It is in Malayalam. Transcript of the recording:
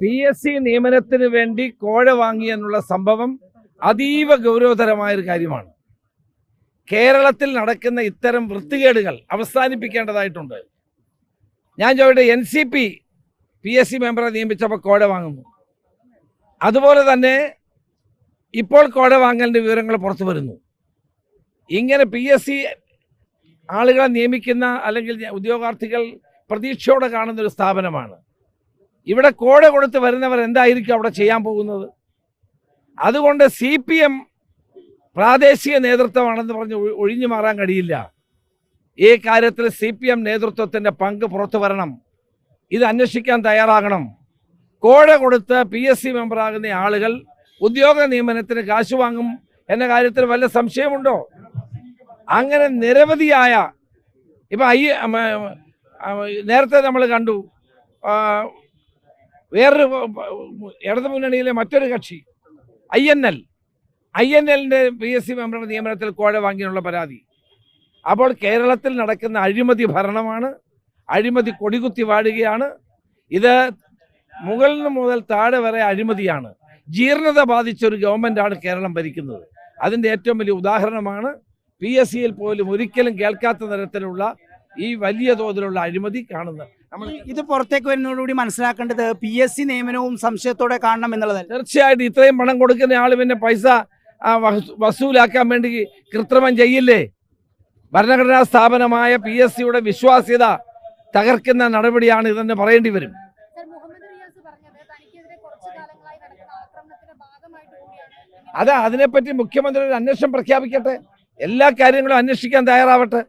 പി എസ് സി നിയമനത്തിന് വേണ്ടി കോഴ വാങ്ങി എന്നുള്ള സംഭവം അതീവ ഗൗരവതരമായൊരു കാര്യമാണ്. കേരളത്തിൽ നടക്കുന്ന ഇത്തരം വൃത്തികേടുകൾ അവസാനിപ്പിക്കേണ്ടതായിട്ടുണ്ട്. ഞാൻ ചോദിക്കട്ടെ N C P P S C മെമ്പറെ നിയമിച്ചപ്പോൾ കോഴ വാങ്ങുന്നു. അതുപോലെ തന്നെ ഇപ്പോൾ കോഴ വാങ്ങലിന്റെ വിവരങ്ങൾ പുറത്തു വരുന്നു. ഇങ്ങനെ പി എസ് സി ആളുകളെ നിയമിക്കുന്ന അല്ലെങ്കിൽ ഉദ്യോഗാർത്ഥികൾ പ്രതീക്ഷയോടെ കാണുന്ന ഒരു സ്ഥാപനമാണ്. ഇവിടെ കോഴ കൊടുത്ത് വരുന്നവർ എന്തായിരിക്കും അവിടെ ചെയ്യാൻ പോകുന്നത്? അതുകൊണ്ട് സി പി എം പ്രാദേശിക നേതൃത്വമാണെന്ന് പറഞ്ഞ് ഒഴി- ഒഴിഞ്ഞു മാറാൻ കഴിയില്ല. ഈ കാര്യത്തിൽ സി പി എം നേതൃത്വത്തിന്റെ പങ്ക് പുറത്തു വരണം. ഇത് അന്വേഷിക്കാൻ തയ്യാറാകണം. കോഴ കൊടുത്ത് പി എസ് സി മെമ്പറാകുന്ന ആളുകൾ ഉദ്യോഗ നിയമനത്തിന് കാശ് വാങ്ങും എന്ന കാര്യത്തിൽ വല്ല സംശയമുണ്ടോ? അങ്ങനെ നിരവധിയായ ഇപ്പം ഐ നേരത്തെ നമ്മൾ കണ്ടു. വേറൊരു ഇടതു മുന്നണിയിലെ മറ്റൊരു കക്ഷി I N L. I N എല്ലിന്റെ പി എസ് സി മെമ്പറുടെ നിയമനത്തിൽ കോഴ വാങ്ങിയുള്ള പരാതി. അപ്പോൾ കേരളത്തിൽ നടക്കുന്ന അഴിമതി ഭരണമാണ് അഴിമതി കൊടികുത്തി വാഴുകയാണ് ഇത് മുകളിൽ മുതൽ താഴെ വരെ അഴിമതിയാണ്. ജീർണത ബാധിച്ച ഒരു ഗവൺമെന്റാണ് കേരളം ഭരിക്കുന്നത്. അതിന്റെ ഏറ്റവും വലിയ ഉദാഹരണമാണ് പി എസ് സിയിൽ പോലും ഒരിക്കലും കേൾക്കാത്ത തരത്തിലുള്ള ഈ വലിയ തോതിലുള്ള അഴിമതി കാണുന്നത്. നമ്മൾ ഇത് പുറത്തേക്ക് വരുന്നതോടുകൂടി മനസ്സിലാക്കേണ്ടത് പി എസ് സി നിയമനവും സംശയത്തോടെ കാണണം എന്നുള്ളതല്ല. തീർച്ചയായിട്ടും ഇത്രയും പണം കൊടുക്കുന്ന ആൾ പിന്നെ പൈസ വസൂലാക്കാൻ വേണ്ടി കൃത്രിമം ചെയ്യില്ലേ? ഭരണഘടനാ സ്ഥാപനമായ പി എസ് സിയുടെ വിശ്വാസ്യത തകർക്കുന്ന നടപടിയാണ് ഇതെന്ന് പറയേണ്ടി വരും. അതാ മുഹമ്മദ് റിയാസ് പറഞ്ഞത് തനിക്കെതിരെ കുറച്ചു കാലങ്ങളായി നടക്കുന്ന ആക്രമണത്തിന്റെ ഭാഗമായിട്ട് കൂടിയാണ്. ഇങ്ങനെ അത് അതിനെപ്പറ്റി മുഖ്യമന്ത്രി ഒരു അന്വേഷണം പ്രഖ്യാപിക്കട്ടെ. എല്ലാ കാര്യങ്ങളും അന്വേഷിക്കാൻ തയ്യാറാവട്ടെ.